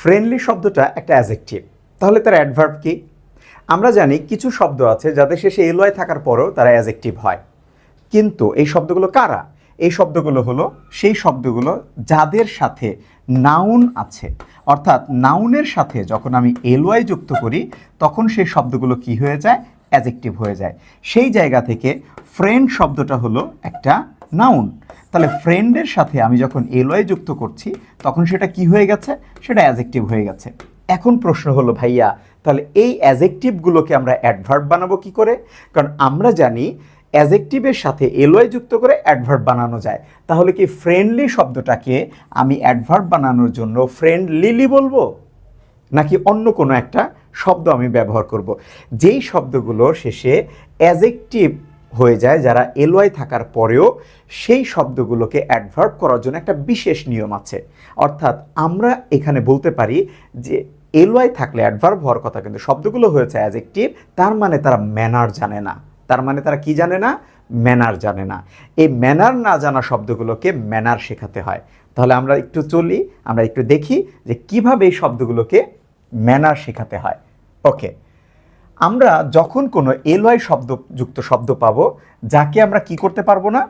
Friendly শব্দটা একটা adjective তাহলে তার অ্যাডভার্ব কি? আমরা জানি কিছু শব্দ আছে যাদের শেষে এলওয়াই থাকার পরেও তারা অ্যাজেক্টিভ হয়। কিন্তু এই শব্দগুলো কারা? এই শব্দগুলো হলো, সেই শব্দগুলো যাদের সাথে নাউন আছে। অর্থাৎ নাউনের সাথে যখন আমি এলওয়াই যুক্ত করি, তখন সেই শব্দগুলো কি হয়ে যায়? অ্যাজেক্টিভ হয়ে যায়। সেই জায়গা থেকে ফ্রেন্ড শব্দটা হলো একটা নাউন। তাহলে ফ্রেন্ডের সাথে আমি যখন এলওয়াই যুক্ত করছি, তখন সেটা কি হয়ে গেছে? সেটা অ্যাজেক্টিভ হয়ে গেছে। এখন প্রশ্ন হলো, ভাইয়া, তাহলে এই অ্যাজেক্টিভগুলোকে আমরা অ্যাডভার্ব বানাবো কি করে? কারণ আমরা জানি অ্যাজেক্টিভের সাথে এলওয়াই যুক্ত করে অ্যাডভার্ব বানানো যায়। তাহলে কি ফ্রেন্ডলি শব্দটাকে আমি অ্যাডভার্ব বানানোর জন্য ফ্রেন্ডলিলি বলব? নাকি অন্য কোনো একটা শব্দ আমি ব্যবহার করব? যেই শব্দগুলো শেষে অ্যাজেক্টিভ হয়ে যায়, যারা এলওয়াই থাকার পরেও সেই শব্দগুলোকে অ্যাডভার্ব করার জন্য একটা বিশেষ নিয়ম আছে। অর্থাৎ আমরা এখানে বলতে পারি যে এলওয়াই থাকলে অ্যাডভার্ব হওয়ার কথা, কিন্তু শব্দগুলো হয়েছে অ্যাজেক্টিভ তার মানে তারা ম্যানার জানে না। তার মানে তারা কি জানে না? ম্যানার জানে না। এই ম্যানার না জানা শব্দগুলোকে ম্যানার শেখাতে হয়। তাহলে আমরা একটু চলি, আমরা একটু দেখি যে কীভাবে এই শব্দগুলোকে ম্যানার শেখাতে হয়। ওকে আমরা যখন কোনো এলওয়াই শব্দ যুক্ত শব্দ পাবো, যাকে আমরা কি করতে পারব না?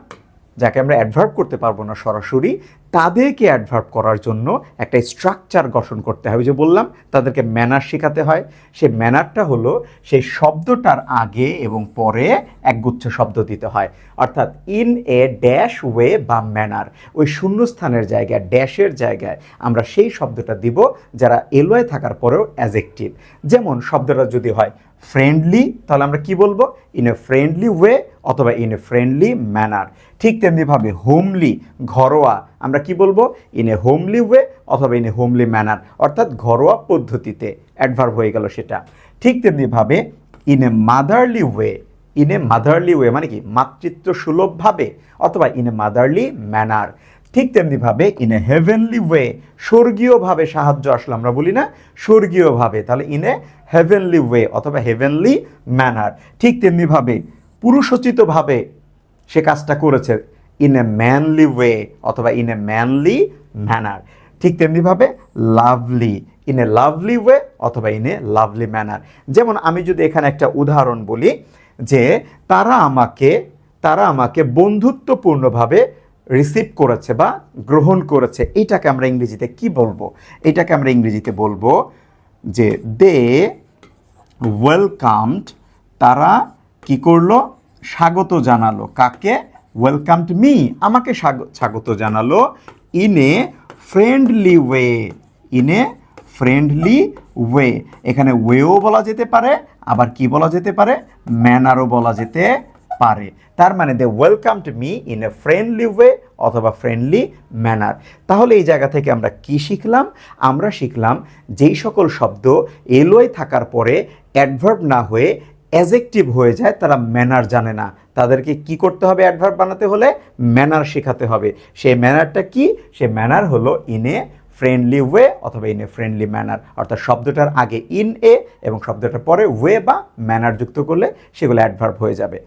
যাকে আমরা অ্যাডভার্ব করতে পারব না সরাসরি তাদেরকে অ্যাডভার্ব করার জন্য একটা স্ট্রাকচার গঠন করতে হয়। ওই যে বললাম, তাদেরকে ম্যানার শেখাতে হয়। সেই ম্যানারটা হলো সেই শব্দটার আগে এবং পরে একগুচ্ছ শব্দ দিতে হয়। অর্থাৎ ইন এ ড্যাশ ওয়ে বা ম্যানার ওই শূন্যস্থানের জায়গায়, ড্যাশের জায়গায় আমরা সেই শব্দটা দিব, যারা এলোয় থাকার পরেও অ্যাজেক্টিভ যেমন শব্দটা যদি হয় ফ্রেন্ডলি তাহলে আমরা কি বলব? ইন এ ফ্রেন্ডলি ওয়ে অথবা ইন এ ফ্রেন্ডলি ম্যানার ঠিক তেমনিভাবে হোমলি ঘরোয়া আমরা কি বলব? ইন এ হোমলি ওয়ে অথবা ইন এ হোমলি ম্যানার অর্থাৎ ঘরোয়া পদ্ধতিতে অ্যাডভার্ব হয়ে গেল সেটা। ঠিক তেমনিভাবে in a motherly way in a motherly way মানে কি? মাতৃত্ব সুলভভাবে অথবা ইন এ মাদারলি ম্যানার ঠিক তেমনিভাবে ইন এ হেভেনলি ওয়ে স্বর্গীয়ভাবে সাহায্য আসলে, আমরা বলি না? স্বর্গীয়ভাবে, তাহলে ইন এ হেভেনলি ওয়ে অথবা হেভেনলি ম্যানার ঠিক তেমনিভাবে পুরুষোচিতভাবে সে কাজটা করেছে। ইন এ ম্যানলি ওয়ে অথবা ইন এ ম্যানলি ম্যানার ঠিক তেমনিভাবে lovely in a lovely way অথবা ইন এ লাভলি ম্যানার যেমন আমি যদি এখানে একটা উদাহরণ বলি যে তারা আমাকে তারা আমাকে বন্ধুত্বপূর্ণভাবে রিসিভ করেছে বা গ্রহণ করেছে। এটাকে আমরা ইংরেজিতে কি বলব? এটাকে আমরা ইংরেজিতে বলব যে দে ওয়েলকামড তারা কি করল? স্বাগত জানালো। কাকে? ওয়েলকামড মি আমাকে স্বাগ- স্বাগত জানালো in a friendly way in a friendly way এখানে ওয়েও বলা যেতে পারে, আবার কি বলা যেতে পারে? ম্যানারও বলা যেতে পারে। তার মানে they welcome to me in a friendly way অথবা ফ্রেন্ডলি ম্যানার তাহলে এই জায়গা থেকে আমরা কি শিখলাম? আমরা শিখলাম যেই সকল শব্দ এলোয় থাকার পরে অ্যাডভার্ব না হয়ে অ্যাজেক্টিভ হয়ে যায়, তারা ম্যানার জানে না। তাদেরকে কি করতে হবে অ্যাডভার্ব বানাতে হলে? ম্যানার শেখাতে হবে। সেই ম্যানারটা কি? সে ম্যানার হলো ইন এ ফ্রেন্ডলি ওয়ে অথবা ইন এ ফ্রেন্ডলি ম্যানার অর্থাৎ শব্দটার আগে ইন এ এবং শব্দটার পরে ওয়ে বা ম্যানার যুক্ত করলে সেগুলো অ্যাডভার্ব হয়ে যাবে।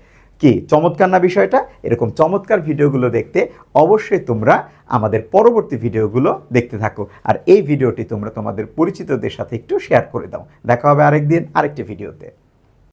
কি? চমৎকার না বিষয়টা? এরকম চমৎকার ভিডিওগুলো দেখতে অবশ্যই তোমরা আমাদের পরবর্তী ভিডিওগুলো দেখতে থাকো। আর এই ভিডিওটি তোমরা তোমাদের পরিচিতদের সাথে একটু শেয়ার করে দাও। দেখা হবে আরেকদিন, আরেকটি ভিডিওতে।